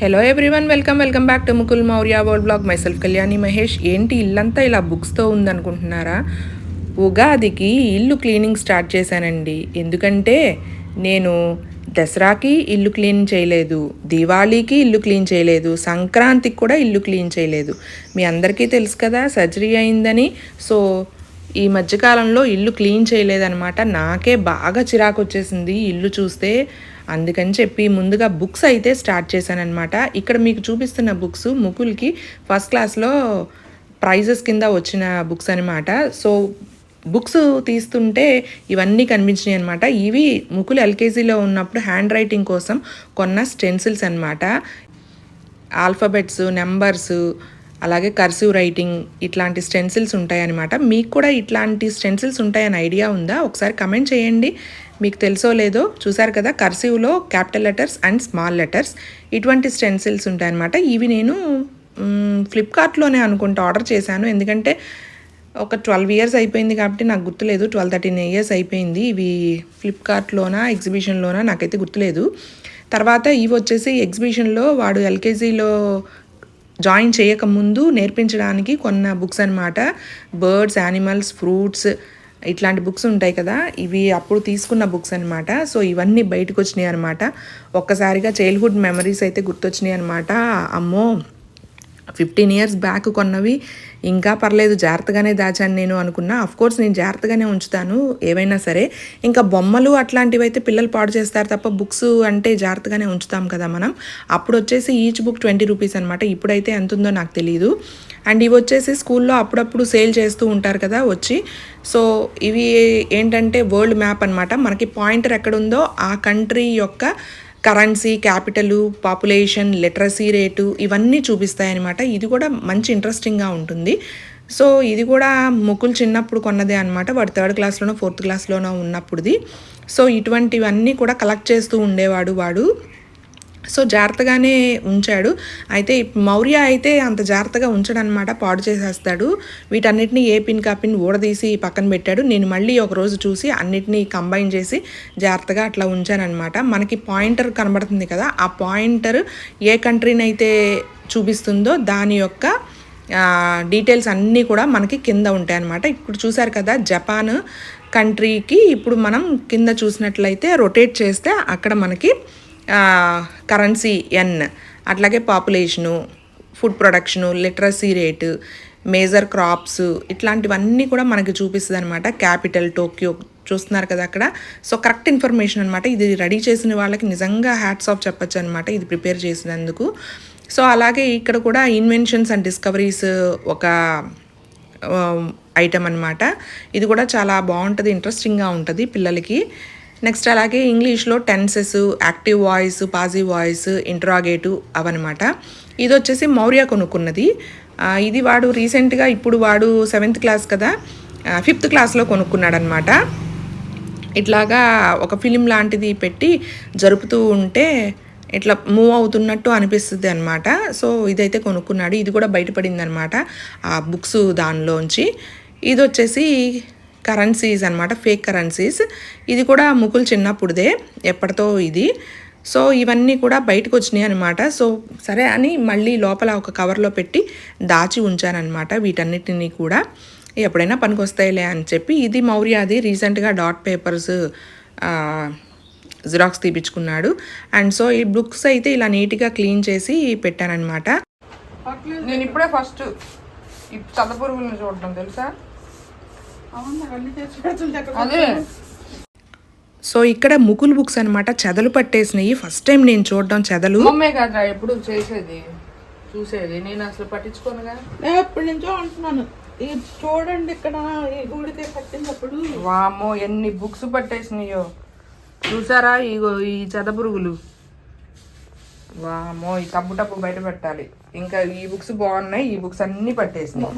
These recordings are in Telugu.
Hello everyone welcome welcome back to Mukul Maurya world blog myself Kalyani Mahesh ఏంటి ఇల్లంతా ఇలా బుక్స్తో ఉందనుకుంటున్నారా? ఉగాదికి ఇల్లు క్లీనింగ్ స్టార్ట్ చేశానండి. ఎందుకంటే నేను దసరాకి ఇల్లు క్లీన్ చేయలేదు దివాళీకి ఇల్లు క్లీన్ చేయలేదు సంక్రాంతికి కూడా ఇల్లు క్లీన్ చేయలేదు. మీ అందరికీ తెలుసు కదా సర్జరీ అయిందని. సో ఈ మధ్యకాలంలో ఇల్లు క్లీన్ చేయలేదన్నమాట. నాకే బాగా చిరాకు వచ్చేసింది ఇల్లు చూస్తే అందుకని చెప్పి ముందుగా బుక్స్ అయితే స్టార్ట్ చేశానమాట ఇక్కడ మీకు చూపిస్తున్న బుక్స్ ముకుల్కి ఫస్ట్ క్లాస్లో ప్రైజెస్ కింద వచ్చిన బుక్స్ అనమాట సో బుక్స్ తీస్తుంటే ఇవన్నీ కనిపించినాయి అనమాట ఇవి ముకులు ఎల్కేజీలో ఉన్నప్పుడు హ్యాండ్ రైటింగ్ కోసం కొన్న స్టెన్సిల్స్ అనమాట ఆల్ఫబెట్స్ నెంబర్స్ అలాగే కర్సివ్ రైటింగ్ ఇట్లాంటి స్టెన్సిల్స్ ఉంటాయన్నమాట. మీకు కూడా ఇట్లాంటి స్టెన్సిల్స్ ఉంటాయని ఐడియా ఉందా? ఒకసారి కమెంట్ చేయండి. మీకు తెలుసో లేదో చూసారు కదా కర్సివ్లో capital letters and small letters ఇటువంటి స్టెన్సిల్స్ ఉంటాయన్నమాట. ఇవి నేను ఫ్లిప్కార్ట్లోనే అనుకుంటా ఆర్డర్ చేశాను. ఎందుకంటే ఒక ట్వెల్వ్ ఇయర్స్ అయిపోయింది కాబట్టి నాకు గుర్తులేదు. ట్వెల్వ్ థర్టీన్ ఇయర్స్ అయిపోయింది. ఇవి ఫ్లిప్కార్ట్లోనా ఎగ్జిబిషన్లోనా నాకైతే గుర్తులేదు. తర్వాత ఇవి వచ్చేసి ఎగ్జిబిషన్లో వాడు ఎల్కేజీలో జాయిన్ చేయకముందు నేర్పించడానికి కొన్న బుక్స్ అనమాట బర్డ్స్ యానిమల్స్ ఫ్రూట్స్ ఇట్లాంటి బుక్స్ ఉంటాయి కదా ఇవి అప్పుడు తీసుకున్న బుక్స్ అనమాట సో ఇవన్నీ బయటకు వచ్చినాయి అనమాట ఒక్కసారిగా చైల్డ్హుడ్ మెమరీస్ అయితే గుర్తొచ్చినాయి అనమాట అమ్మో ఫిఫ్టీన్ ఇయర్స్ బ్యాక్ కొన్నవి. ఇంకా పర్లేదు జాగ్రత్తగానే దాచాను నేను అనుకున్నా. అఫ్ కోర్స్ నేను జాగ్రత్తగానే ఉంచుతాను ఏవైనా సరే. ఇంకా బొమ్మలు అట్లాంటివి అయితే పిల్లలు పాడు చేస్తారు తప్ప బుక్స్ అంటే జాగ్రత్తగానే ఉంచుతాం కదా మనం. అప్పుడు వచ్చేసి ఈచ్ బుక్ ట్వంటీ రూపీస్ అనమాట ఇప్పుడైతే ఎంత ఉందో నాకు తెలియదు అండ్ ఇవి వచ్చేసి స్కూల్లో అప్పుడప్పుడు సేల్ చేస్తూ ఉంటారు కదా వచ్చి. సో ఇవి ఏంటంటే వరల్డ్ మ్యాప్ అనమాట మనకి పాయింటర్ ఎక్కడుందో ఆ కంట్రీ యొక్క currency capital population literacy rate ఇవన్నీ చూపిస్తాయి అనమాట ఇది కూడా మంచి ఇంట్రెస్టింగ్గా ఉంటుంది. సో ఇది కూడా ముకుల్ చిన్నప్పుడు కొన్నదే అనమాట వాడు థర్డ్ క్లాస్లోనో ఫోర్త్ క్లాస్లోనో ఉన్నప్పుడుది. సో ఇటువంటివన్నీ కూడా కలెక్ట్ చేస్తూ ఉండేవాడు వాడు. సో జాగ్రత్తగానే ఉంచాడు. అయితే మౌర్య అయితే అంత జాగ్రత్తగా ఉంచడనమాట పాడు చేసేస్తాడు. వీటన్నిటిని ఏ పిన్ కా పిన్ ఊడదీసి పక్కన పెట్టాడు. నేను మళ్ళీ ఒక రోజు చూసి అన్నిటినీ కంబైన్ చేసి జాగ్రత్తగా అట్లా ఉంచానమాట మనకి పాయింటర్ కనబడుతుంది కదా ఆ పాయింటర్ ఏ కంట్రీనైతే చూపిస్తుందో దాని యొక్క డీటెయిల్స్ అన్నీ కూడా మనకి కింద ఉంటాయి అన్నమాట ఇప్పుడు చూసారు కదా జపాన్ కంట్రీకి ఇప్పుడు మనం కింద చూసినట్లయితే రొటేట్ చేస్తే అక్కడ మనకి కరెన్సీ ఎన్ అట్లాగే population food production literacy rate major crops ఇట్లాంటివన్నీ కూడా మనకి చూపిస్తుంది అనమాట క్యాపిటల్ టోక్యో చూస్తున్నారు కదా అక్కడ. సో కరెక్ట్ ఇన్ఫర్మేషన్ అనమాట ఇది రెడీ చేసిన వాళ్ళకి నిజంగా హ్యాట్స్ ఆఫ్ చెప్పచ్చు అనమాట ఇది ప్రిపేర్ చేసినందుకు. సో అలాగే ఇక్కడ కూడా ఇన్వెన్షన్స్ అండ్ డిస్కవరీస్ ఒక um, ఐటమ్ అనమాట ఇది కూడా చాలా బాగుంటుంది ఇంట్రెస్టింగ్గా ఉంటుంది పిల్లలకి. నెక్స్ట్ అలాగే ఇంగ్లీష్లో tenses active voice passive voice interrogative అవన్నమాట. ఇది వచ్చేసి మౌర్య కొనుక్కున్నది. ఇది వాడు రీసెంట్గా ఇప్పుడు వాడు సెవెంత్ క్లాస్ కదా ఫిఫ్త్ క్లాస్లో కొనుక్కున్నాడు అనమాట ఇట్లాగా ఒక ఫిలిం లాంటిది పెట్టి జరుపుతూ ఉంటే ఇట్లా మూవ్ అవుతున్నట్టు అనిపిస్తుంది అనమాట సో ఇదైతే కొనుక్కున్నాడు. ఇది కూడా బయటపడింది అనమాట ఆ బుక్స్ దానిలోంచి. ఇది వచ్చేసి కరెన్సీస్ అనమాట ఫేక్ కరెన్సీస్ ఇది కూడా ముకుల్ చిన్నప్పుడుదే ఎప్పటితో ఇది. సో ఇవన్నీ కూడా బయటకు వచ్చినాయి అనమాట సో సరే అని మళ్ళీ లోపల ఒక కవర్లో పెట్టి దాచి ఉంచానన్నమాట వీటన్నిటినీ కూడా. ఎప్పుడైనా పనికొస్తాయిలే అని చెప్పి ఇది మౌర్యాది రీసెంట్గా డాట్ పేపర్స్ జిరాక్స్ తీపించుకున్నాడు అండ్ సో ఈ బుక్స్ అయితే ఇలా నీట్గా క్లీన్ చేసి పెట్టానమాట నేను ఇప్పుడే ఫస్ట్ చదపురుగులను చూడటం తెలుసా? అదే. సో ఇక్కడ ముకుల్ బుక్స్ అనమాట చెదలు పట్టేసినాయి. ఫస్ట్ టైం నేను చూడడం చెదలు. అమ్మే కాదురా ఎప్పుడు చేసేది? చూసేది. నేను అసలు పట్టించుకోనుగా నేను ఎప్పటి నుంచో అంటున్నాను. ఇది చూడండి ఇక్కడ ఈ గుడికి కట్టినప్పుడు వామ్మో ఎన్ని బుక్స్ పట్టేసినాయో. చూసారా ఇగో ఈ చెదపురుగులు వామ్మో ఈ టబ్బు టబ్బు బయట పెట్టాలి. ఇంకా ఈ బుక్స్ బాగున్నాయి. ఈ బుక్స్ అన్ని పట్టేసినాయి.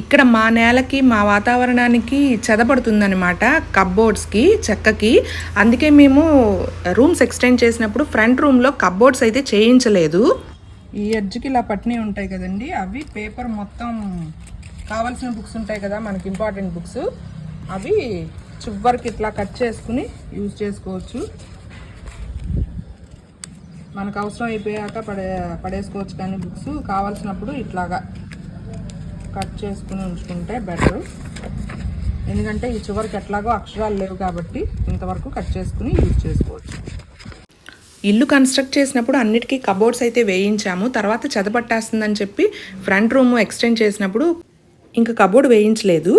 ఇక్కడ మా నేలకి మా వాతావరణానికి చెదపడుతుందనమాట కబ్బోర్డ్స్కి చెక్కకి. అందుకే మేము రూమ్స్ ఎక్స్టెండ్ చేసినప్పుడు ఫ్రంట్ రూమ్లో కబ్బోర్డ్స్ అయితే చేయించలేదు. ఈ ఎడ్జ్కి ఇలా పట్టినవి ఉంటాయి కదండి అవి పేపర్ మొత్తం కావాల్సిన బుక్స్ ఉంటాయి కదా మనకి ఇంపార్టెంట్ బుక్స్. అవి చివరికి ఇట్లా కట్ చేసుకుని యూజ్ చేసుకోవచ్చు. మనకు అవసరం అయిపోయాక పడే పడేసుకోవచ్చు కానీ బుక్స్ కావాల్సినప్పుడు ఇట్లాగా. కట్ చేసుకుని ఉంచుకుంటే బెటర్ ఎందుకంటే ఈ చివరికి ఎట్లాగో అక్షరాలు లేవు కాబట్టి ఇంతవరకు కట్ చేసుకుని యూజ్ చేసుకోవచ్చు. ఇల్లు కన్స్ట్రక్ట్ చేసినప్పుడు అన్నిటికీ కబోర్డ్స్ అయితే వేయించాము. తర్వాత చెదపట్టేస్తుందని చెప్పి ఫ్రంట్ రూమ్ ఎక్స్టెండ్ చేసినప్పుడు ఇంకా కబోర్డ్ వేయించలేదు.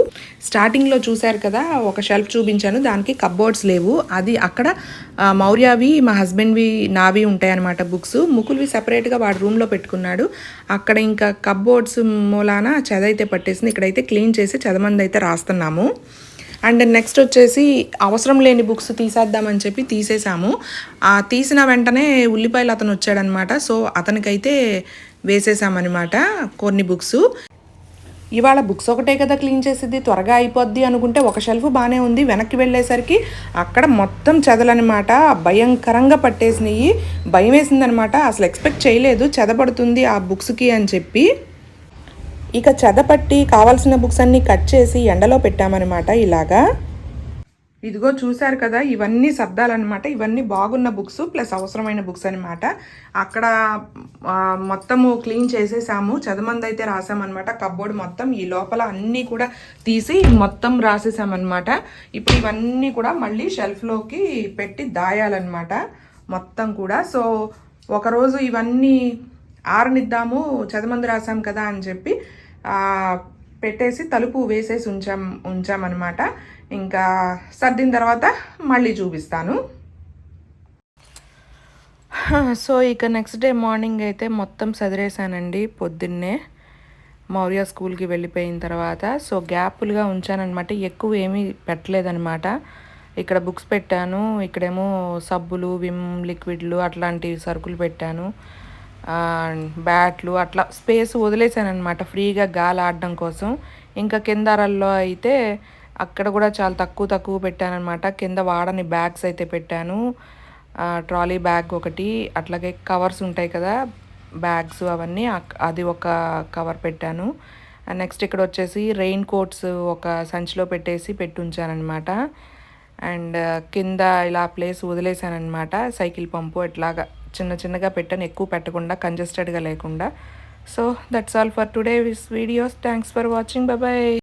స్టార్టింగ్లో చూశారు కదా ఒక షెల్ఫ్ చూపించాను దానికి కబోర్డ్స్ లేవు. అది అక్కడ మౌర్యావి మా హస్బెండ్వి నావి ఉంటాయన్నమాట బుక్స్ ముకుల్వి సెపరేట్గా వాడు రూమ్లో పెట్టుకున్నాడు. అక్కడ ఇంకా కబోర్డ్స్ మూలాన చదైతే పట్టేసింది. ఇక్కడైతే క్లీన్ చేసి చదమంది అయితే రాస్తున్నాము. అండ్ నెక్స్ట్ వచ్చేసి అవసరం లేని బుక్స్ తీసేద్దామని చెప్పి తీసేసాము. ఆ తీసిన వెంటనే ఉల్లిపాయలు అతను వచ్చాడనమాట సో అతనికైతే వేసేసామన్నమాట కొన్ని బుక్స్ ఇవాళ బుక్స్ ఒకటే కదా క్లీన్ చేసేది త్వరగా అయిపోద్ది అనుకుంటే ఒక షెల్ఫ్ బాగానే ఉంది. వెనక్కి వెళ్ళేసరికి అక్కడ మొత్తం చెదలనమాట భయంకరంగా పట్టేసినాయి. భయం వేసిందనమాట అసలు ఎక్స్పెక్ట్ చేయలేదు. చెదపడుతుంది ఆ బుక్స్కి అని చెప్పి. ఇక చెదపట్టి కావాల్సిన బుక్స్ అన్నీ కట్ చేసి ఎండలో పెట్టామన్నమాట ఇలాగా. ఇదిగో చూశారు కదా ఇవన్నీ శబ్దాలన్నమాట. ఇవన్నీ బాగున్న బుక్స్ ప్లస్ అవసరమైన బుక్స్ అనమాట అక్కడ మొత్తము క్లీన్ చేసేసాము. చదమంది అయితే రాసామన్నమాట. కబ్బోర్డ్ మొత్తం ఈ లోపల అన్నీ కూడా తీసి మొత్తం రాసేసామన్నమాట. ఇప్పుడు ఇవన్నీ కూడా మళ్ళీ షెల్ఫ్లోకి పెట్టి దాయాలన్నమాట. మొత్తం కూడా. సో ఒకరోజు ఇవన్నీ ఆరనిద్దాము చదమంది రాసాం కదా అని చెప్పి పెట్టేసి తలుపు వేసేసి ఉంచాం ఉంచామన్నమాట. ఇంకా సర్దిన తర్వాత మళ్ళీ చూపిస్తాను. సో ఇక నెక్స్ట్ డే మార్నింగ్ అయితే మొత్తం సదిరేసానండి పొద్దున్నే. మౌర్య స్కూల్కి వెళ్ళిపోయిన తర్వాత. సో గ్యాప్లుగా ఉంచానన్నమాట. ఎక్కువ ఏమీ పెట్టలేదనమాట ఇక్కడ బుక్స్ పెట్టాను. ఇక్కడేమో సబ్బులు విమ్ లిక్విడ్లు అట్లాంటి సరుకులు పెట్టాను. బ్యాట్లు అట్లా స్పేస్ వదిలేసాను అనమాట ఫ్రీగా గాలి ఆడడం కోసం. ఇంకా కిందరల్లో అయితే అక్కడ కూడా చాలా తక్కువ తక్కువ పెట్టానమాట కింద వాడని బ్యాగ్స్ అయితే పెట్టాను. ట్రాలీ బ్యాగ్ ఒకటి అట్లాగే కవర్స్ ఉంటాయి కదా బ్యాగ్స్ అవన్నీ అక్- అది ఒక కవర్ పెట్టాను. నెక్స్ట్ ఇక్కడ వచ్చేసి రెయిన్ కోట్స్ ఒక సంచిలో పెట్టేసి పెట్టుంచానమాట అండ్ కింద ఇలా ప్లేస్ వదిలేసానమాట సైకిల్ పంపు ఇట్లాగా చిన్న చిన్నగా పెట్టాను ఎక్కువ పెట్టకుండా కంజెస్టెడ్గా లేకుండా. So that's all for today this videos thanks for watching bye